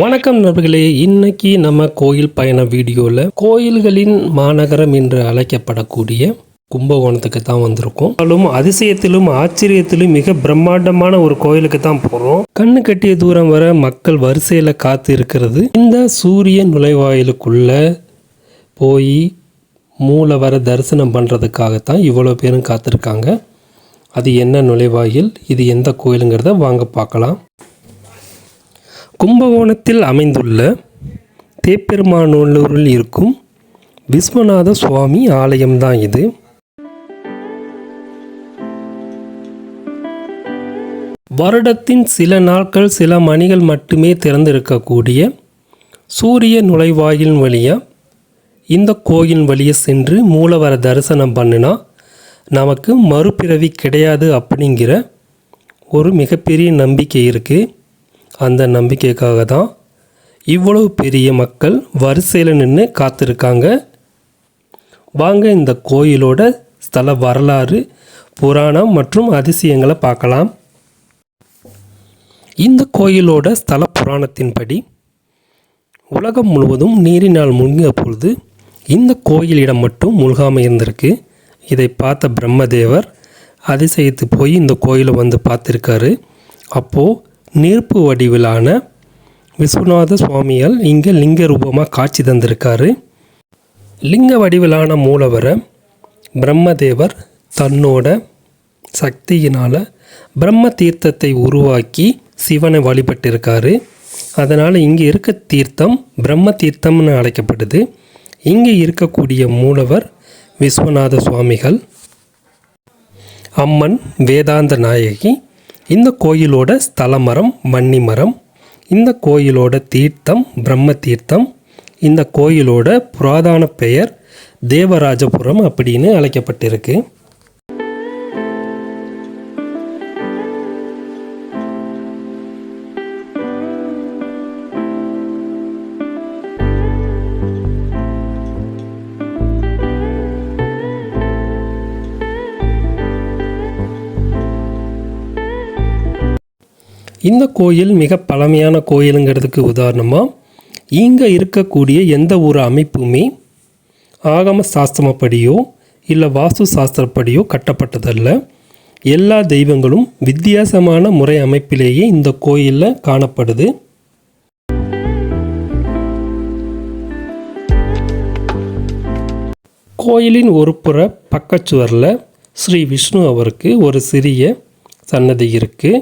வணக்கம் நண்பர்களே இன்னைக்கு நம்ம கோயில் பயண வீடியோவில் கோயில்களின் மாநகரம் என்று அழைக்கப்படக்கூடிய கும்பகோணத்துக்கு தான் வந்திருக்கோம். ஆனாலும் அதிசயத்திலும் ஆச்சரியத்திலும் மிக பிரம்மாண்டமான ஒரு கோயிலுக்கு தான் போகிறோம் கண்ணு கட்டிய தூரம் வர மக்கள் வரிசையில் காத்து இருக்கிறது. இந்த சூரிய நுழைவாயிலுக்குள்ள போய் மூலவர தரிசனம் பண்ணுறதுக்காகத்தான் இவ்வளோ பேரும் காத்திருக்காங்க. அது என்ன நுழைவாயில்? இது எந்த கோயிலுங்கிறத வாங்க பார்க்கலாம். கும்பகோணத்தில் அமைந்துள்ள தேப்பெருமானூரில் இருக்கும் விஸ்வநாத சுவாமி ஆலயம்தான் இது. வருடத்தின் சில நாட்கள் சில மணிகள் மட்டுமே திறந்திருக்கக்கூடிய சூரிய நுழைவாயில் வழியாக இந்த கோயில் வழியே சென்று மூலவர தரிசனம் பண்ணினா நமக்கு மறுபிறவி கிடையாது அப்படிங்கிற ஒரு மிகப்பெரிய நம்பிக்கை இருக்குது அந்த நம்பிக்கைக்காக தான் இவ்வளவு பெரிய மக்கள் வரிசையில் நின்று காத்திருக்காங்க. வாங்க இந்த கோயிலோட ஸ்தல வரலாறு புராணம் மற்றும் அதிசயங்களை பார்க்கலாம். இந்த கோயிலோட ஸ்தல புராணத்தின்படி உலகம் முழுவதும் நீரினால் முழுங்கிய பொழுது இந்த கோயிலிடம் மட்டும் முழுகாமல் இருந்திருக்கு. இதை பார்த்த பிரம்மதேவர் அதிசயத்து போய் இந்த கோயிலை வந்து பார்த்துருக்காரு. அப்போது நீர்ப்பு வடிவிலான விஸ்வநாத சுவாமியால் இங்கே லிங்க ரூபமாக காட்சி தந்திருக்காரு. லிங்க வடிவிலான மூலவரை பிரம்மதேவர் தன்னோட சக்தியினால் பிரம்ம தீர்த்தத்தை உருவாக்கி சிவனை வழிபட்டிருக்காரு. அதனால் இங்கே இருக்க தீர்த்தம் பிரம்ம தீர்த்தம்னு அழைக்கப்படுது. இங்கே இருக்கக்கூடிய மூலவர் விஸ்வநாத சுவாமிகள். அம்மன் வேதாந்த நாயகி இந்த கோயிலோட ஸ்தல மரம் வன்னி மரம் இந்த கோயிலோட தீர்த்தம் பிரம்ம தீர்த்தம் இந்த கோயிலோட புராதான பெயர் தேவராஜபுரம் அப்படின்னு அழைக்கப்பட்டிருக்கு. இந்த கோயில் மிக பழமையான கோயிலுங்கிறதுக்கு உதாரணமாக இங்கே இருக்கக்கூடிய எந்த ஒரு அமைப்புமே ஆகம சாஸ்திரப்படியோ இல்லை வாஸ்து சாஸ்திரப்படியோ கட்டப்பட்டதல்ல. எல்லா தெய்வங்களும் வித்தியாசமான முறை அமைப்பிலேயே இந்த கோயிலில் காணப்படுது. கோயிலின் ஒரு புற பக்கச்சுவரில் ஸ்ரீ விஷ்ணு அவருக்கு ஒரு சிறிய சன்னதி இருக்குது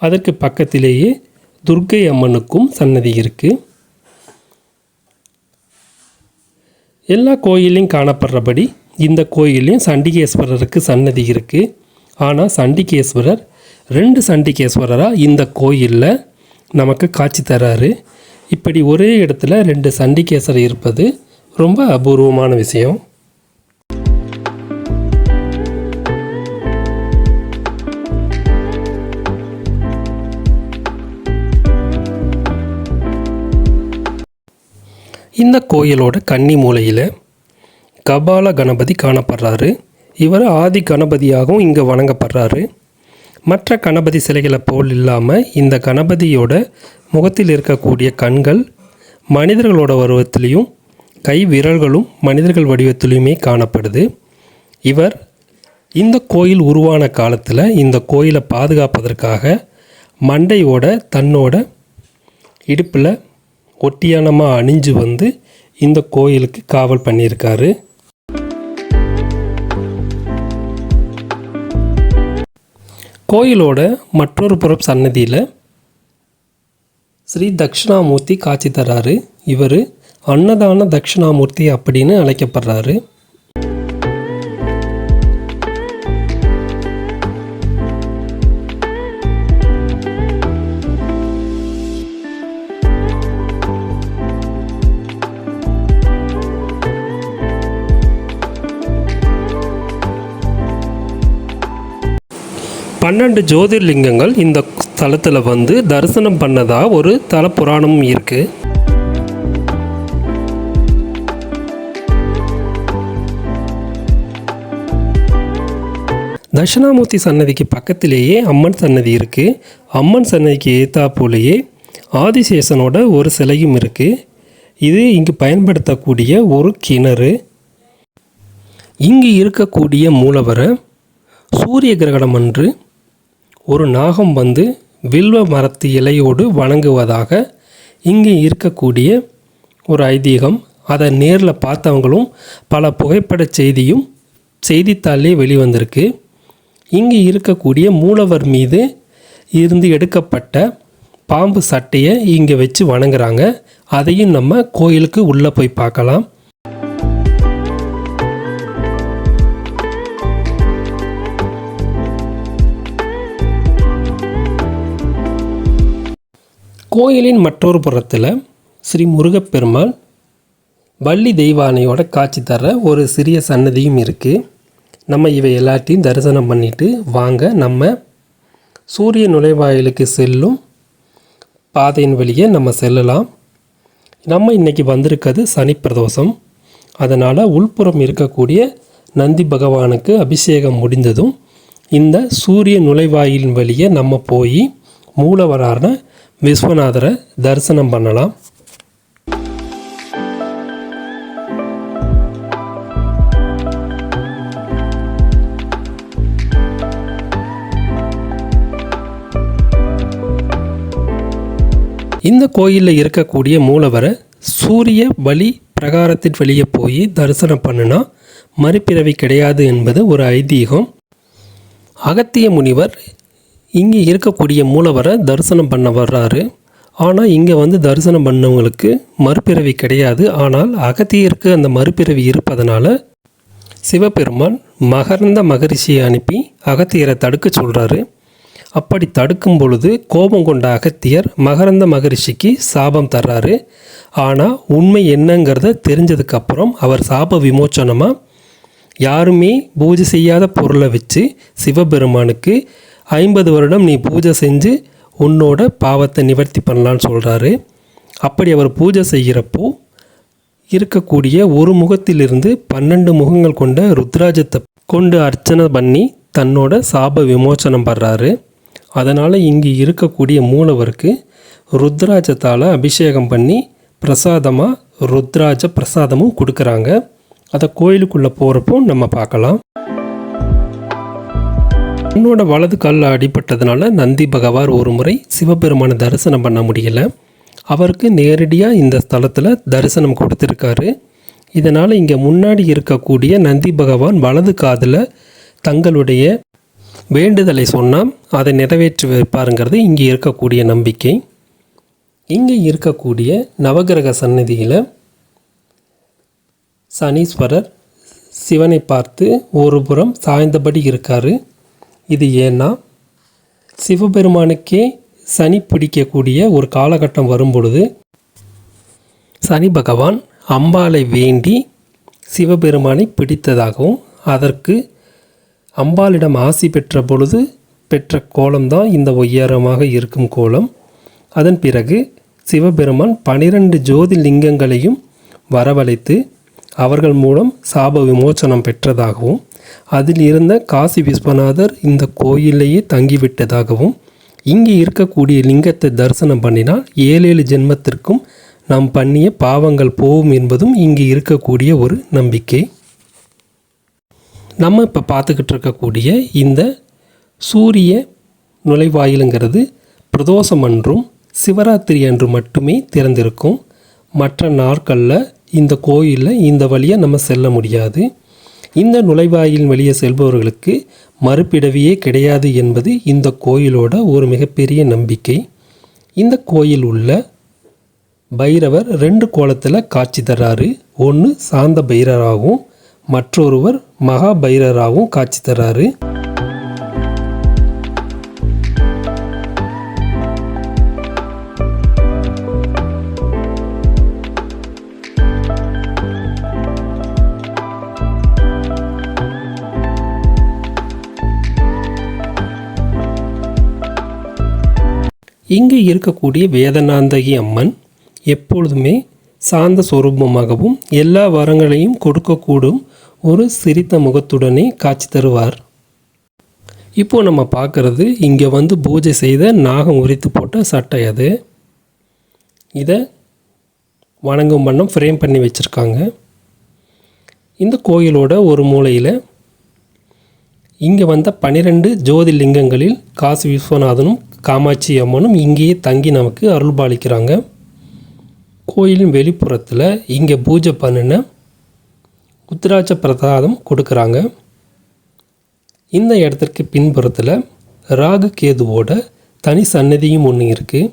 அதற்கு பக்கத்திலேயே துர்க்கை அம்மனுக்கும் சன்னதி இருக்குது எல்லா கோயிலையும் காணப்படுறபடி இந்த கோயிலையும் சண்டிகேஸ்வரருக்கு சன்னதி இருக்குது ஆனால் சண்டிகேஸ்வரர் ரெண்டு சண்டிகேஸ்வரராக இந்த கோயிலில் நமக்கு காட்சி தராரு. இப்படி ஒரே இடத்துல ரெண்டு சண்டிகேஸ்வரர் இருப்பது ரொம்ப அபூர்வமான விஷயம். இந்த கோயிலோட கன்னி மூலையில் கபால கணபதி காணப்படுறாரு. இவர் ஆதி கணபதியாகவும் இங்கே வணங்கப்படுறாரு. மற்ற கணபதி சிலைகளை போல் இல்லாமல் இந்த கணபதியோட முகத்தில் இருக்கக்கூடிய கண்கள் மனிதர்களோட உருவத்திலையும் கை விரல்களும் மனிதர்கள் வடிவத்திலையுமே காணப்படுது. இவர் இந்த கோயில் உருவான காலத்தில் இந்த கோயிலை பாதுகாப்பதற்காக மண்டையோட தன்னோட இடுப்பில் ஒட்டியானமாக அணிஞ்சு வந்து இந்த கோயிலுக்கு காவல் பண்ணியிருக்காரு. கோயிலோட மற்றொரு புறம் சன்னதியில் ஸ்ரீ தட்சிணாமூர்த்தி காட்சி தராரு. இவர் அன்னதான தட்சிணாமூர்த்தி அப்படின்னு அழைக்கப்படுறாரு. பன்னெண்டு ஜோதிர்லிங்கங்கள் இந்த ஸ்தலத்தில் வந்து தரிசனம் பண்ணதா ஒரு தல புராணமும் இருக்குது தட்சிணாமூர்த்தி சன்னதிக்கு பக்கத்திலேயே அம்மன் சன்னதி இருக்குது அம்மன் சன்னதிக்கு ஏத்தாப்போலேயே ஆதிசேஷனோட ஒரு சிலையும் இருக்குது இது இங்கு பயன்படுத்தக்கூடிய ஒரு கிணறு. இங்கு இருக்கக்கூடிய மூலவரை சூரிய கிரகணம் அன்று ஒரு நாகம் வந்து வில்வ மரத்து இலையோடு வணங்குவதாக இங்கே இருக்கக்கூடிய ஒரு ஐதீகம். அதை நேரில் பார்த்தவங்களும் பல புகைப்பட செய்தியும் செய்தித்தாளே வெளிவந்திருக்கு. இங்கு இருக்கக்கூடிய மூலவர் மீது இருந்து எடுக்கப்பட்ட பாம்பு சட்டையை இங்கே வச்சு வணங்குறாங்க. அதையும் நம்ம கோயிலுக்கு உள்ளே போய் பார்க்கலாம். கோயிலின் மற்றொரு புறத்தில் ஸ்ரீ முருகப்பெருமாள் வள்ளி தெய்வானையோட காட்சி தர ஒரு சிறிய சன்னதியும் இருக்குது நம்ம இவை எல்லாத்தையும் தரிசனம் பண்ணிட்டு வாங்க. நம்ம சூரிய நுழைவாயிலுக்கு செல்லும் பாதையின் வழியே நம்ம செல்லலாம். நம்ம இன்றைக்கி வந்திருக்கிறது சனி பிரதோஷம். அதனால் உள்புறம் இருக்கக்கூடிய நந்தி பகவானுக்கு அபிஷேகம் முடிந்ததும் இந்த சூரிய நுழைவாயிலின் வழியே நம்ம போய் மூலவரான விஸ்வநாதரை தரிசனம் பண்ணலாம். இந்த கோயிலில் இருக்கக்கூடிய மூலவரை சூரிய வழி பிரகாரத்தின் வெளியே போய் தரிசனம் பண்ணுனா மறுபிறவி கிடையாது என்பது ஒரு ஐதீகம். அகத்திய முனிவர் இங்கே இருக்கக்கூடிய மூலவரை தரிசனம் பண்ண வர்றாரு. ஆனால் இங்கே வந்து தரிசனம் பண்ணவங்களுக்கு மறுபிறவி கிடையாது. ஆனால் அகத்தியருக்கு அந்த மறுபிறவி இருப்பதனால சிவபெருமான் மகர்ந்த மகரிஷியை அனுப்பி அகத்தியரை தடுக்க சொல்கிறாரு அப்படி தடுக்கும் பொழுது கோபம் கொண்ட அகத்தியர் மகரந்த மகரிஷிக்கு சாபம் தர்றாரு. ஆனால் உண்மை என்னங்கிறத தெரிஞ்சதுக்கப்புறம் அவர் சாப விமோச்சனமாக யாருமே பூஜை செய்யாத பொருளை வச்சு சிவபெருமானுக்கு ஐம்பது வருடம் நீ பூஜை செஞ்சு உன்னோட பாவத்தை நிவர்த்தி பண்ணலான்னு சொல்கிறாரு அப்படி அவர் பூஜை செய்கிறப்போ இருக்கக்கூடிய ஒரு முகத்திலிருந்து பன்னெண்டு முகங்கள் கொண்ட ருத்ராஜத்தை கொண்டு அர்ச்சனை பண்ணி தன்னோட சாப விமோச்சனம் படுறாரு அதனால் இங்கு இருக்கக்கூடிய மூலவருக்கு ருத்ராஜத்தால் அபிஷேகம் பண்ணி பிரசாதமாக ருத்ராஜ பிரசாதமும் கொடுக்குறாங்க. அதை கோயிலுக்குள்ளே போகிறப்போ நம்ம பார்க்கலாம். என்னோட வலது காலில் அடிபட்டதுனால நந்தி பகவார் ஒரு முறை சிவபெருமானை தரிசனம் பண்ண முடியல. அவருக்கு நேரடியாக இந்த ஸ்தலத்தில் தரிசனம் கொடுத்துருக்காரு. இதனால் இங்கே முன்னாடி இருக்கக்கூடிய நந்தி பகவான் வலது காதில் தங்களுடைய வேண்டுதலை சொன்னால் அதை நிறைவேற்றி வைப்பாருங்கிறது இங்கே இருக்கக்கூடிய நம்பிக்கை. இங்கே இருக்கக்கூடிய நவகிரக சந்நிதியில் சனீஸ்வரர் சிவனை பார்த்து ஒரு புறம் சாய்ந்தபடி இருக்கார். இது ஏன்னா சிவபெருமானுக்கே சனி பிடிக்கக்கூடிய ஒரு காலகட்டம் வரும் பொழுது சனி பகவான் அம்பாளை வேண்டி சிவபெருமானை பிடித்ததாகவும் அதற்கு அம்பாளிடம் ஆசி பெற்ற பொழுது பெற்ற கோலம்தான் இந்த ஒய்யாரமாக இருக்கும் கோலம். அதன் பிறகு சிவபெருமான் பனிரெண்டு ஜோதி லிங்கங்களையும் வரவழைத்து அவர்கள் மூலம் சாப விமோச்சனம் பெற்றதாகவும் அதில் இருந்த காசி விஸ்வநாதர் இந்த கோயிலேயே தங்கிவிட்டதாகவும் இங்கே இருக்கக்கூடிய லிங்கத்தை தரிசனம் பண்ணினால் ஏழேழு ஜென்மத்திற்கும் நாம் பண்ணிய பாவங்கள் போகும் என்பதும் இங்கே இருக்கக்கூடிய ஒரு நம்பிக்கை. நம்ம இப்போ பார்த்துக்கிட்டு இருக்கக்கூடிய இந்த சூரிய நுழைவாயிலுங்கிறது பிரதோஷம் அன்றும் சிவராத்திரி அன்று மட்டுமே திறந்திருக்கும். மற்ற நாட்களில் இந்த கோயிலில் இந்த வழியாக நம்ம செல்ல முடியாது. இந்த நுழைவாயில் வெளியே செல்பவர்களுக்கு மறுபிடவியே கிடையாது என்பது இந்த கோயிலோட ஒரு மிகப்பெரிய நம்பிக்கை. இந்த கோயில் உள்ள பைரவர் ரெண்டு கோலத்தில் காட்சி தர்றாரு. ஒன்று சாந்த பைரராகவும் மற்றொருவர் மகா பைரராகவும் காட்சி தர்றாரு. இங்கே இருக்கக்கூடிய வேதநாந்தகி அம்மன் எப்பொழுதுமே சாந்த சொரூபமாகவும் எல்லா வரங்களையும் கொடுக்கக்கூடும் ஒரு சிரித்த முகத்துடனே காட்சி தருவார். இப்போது நம்ம பார்க்குறது இங்கே வந்து பூஜை செய்த நாகம் உரித்து போட்ட சட்டை அது. இதை வணங்கும் வண்ணம் ஃப்ரேம் பண்ணி வச்சுருக்காங்க. இந்த கோயிலோட ஒரு மூலையில் இங்கே வந்த பனிரெண்டு ஜோதிலிங்கங்களில் காசி விஸ்வநாதனும் காமாட்சி அம்மனும் இங்கேயே தங்கி நமக்கு அருள்பாலிக்கிறாங்க. கோயிலின் வெளிப்புறத்தில் இங்கே பூஜை பண்ணின உத்திராட்ச பிரசாதம் கொடுக்குறாங்க. இந்த இடத்திற்கு பின்புறத்தில் ராகு கேதுவோட தனி சன்னதியும் ஒன்று இருக்குது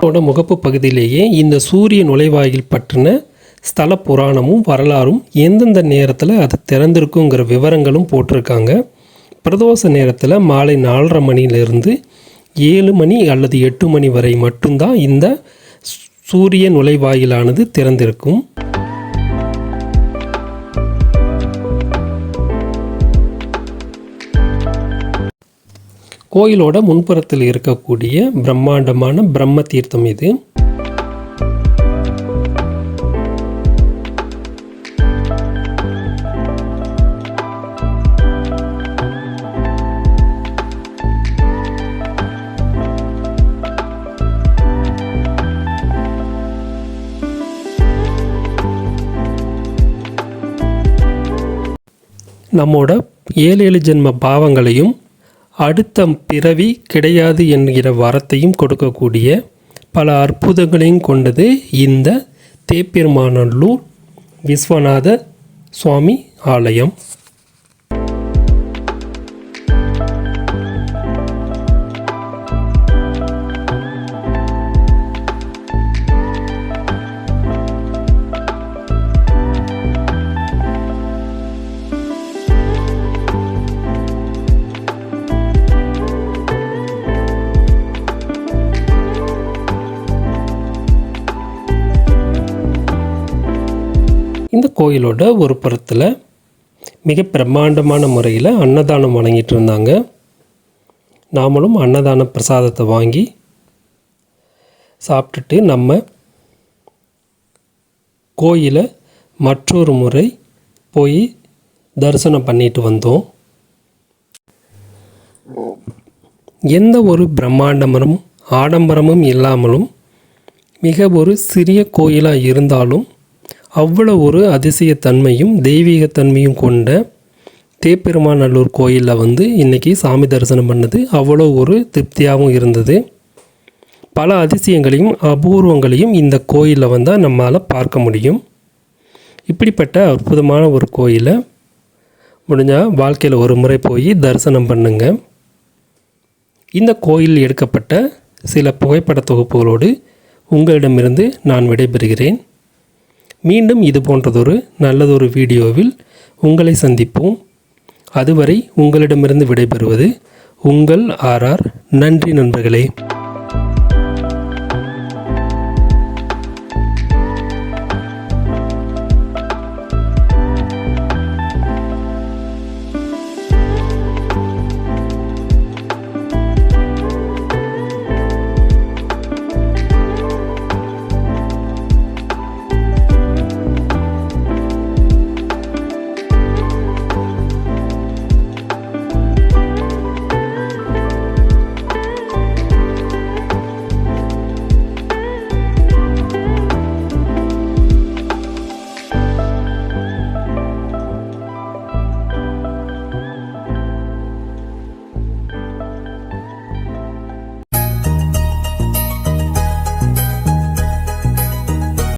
ஓட முகப்பு பகுதியிலேயே இந்த சூரிய நுழைவாயில் பற்றின ஸ்தல புராணமும் வரலாறும் எந்தெந்த நேரத்தில் அது திறந்திருக்குங்கிற விவரங்களும் போட்டிருக்காங்க. பிரதோஷ நேரத்தில் மாலை நாலரை மணியிலிருந்து ஏழு மணி அல்லது எட்டு மணி வரை மட்டும்தான் இந்த சூரிய நுழைவாயிலானது திறந்திருக்கும். கோயிலோட முன்புறத்தில் இருக்கக்கூடிய பிரம்மாண்டமான பிரம்ம தீர்த்தம் இது. நம்மோட ஏழு ஏழு ஜென்ம பாவங்களையும் அடுத்த பிறவி கிடையாது என்கிற வரத்தையும் கொடுக்கக்கூடிய பல அற்புதங்களையும் கொண்டது இந்த தேப்பெருமாநல்லூர் விஸ்வநாத சுவாமி ஆலயம். கோயிலோட ஒரு புறத்தில் மிக பிரம்மாண்டமான முறையில் அன்னதானம் வழங்கிட்டு இருந்தாங்க. நாமளும் அன்னதான பிரசாதத்தை வாங்கி சாப்பிட்டுட்டு நம்ம கோயிலை மற்றொரு முறை போய் தரிசனம் பண்ணிட்டு வந்தோம். எந்த ஒரு பிரம்மாண்டமும் ஆடம்பரமும் இல்லாமலும் மிக ஒரு சிறிய கோயிலாக இருந்தாலும் அவ்வளோ ஒரு அதிசயத்தன்மையும் தெய்வீகத்தன்மையும் கொண்ட தேப்பெருமாநல்லூர் கோயிலில் வந்து இன்றைக்கி சாமி தரிசனம் பண்ணது. அவ்வளோ ஒரு திருப்தியாகவும் இருந்தது. பல அதிசயங்களையும் அபூர்வங்களையும் இந்த கோயிலில் வந்தால் நம்மளால் பார்க்க முடியும். இப்படிப்பட்ட அற்புதமான ஒரு கோயிலை முடிஞ்சால் வாழ்க்கையில் ஒரு முறை போய் தரிசனம் பண்ணுங்க. இந்த கோயில் எடுக்கப்பட்ட சில புகைப்பட தொகுப்புகளோடு உங்களிடமிருந்து நான் விடைபெறுகிறேன். மீண்டும் இது போன்றதொரு நல்லதொரு வீடியோவில் உங்களை சந்திப்போம். அதுவரை உங்களிடமிருந்து விடைபெறுவது உங்கள் ஆர்ஆர் நன்றி நண்பர்களே.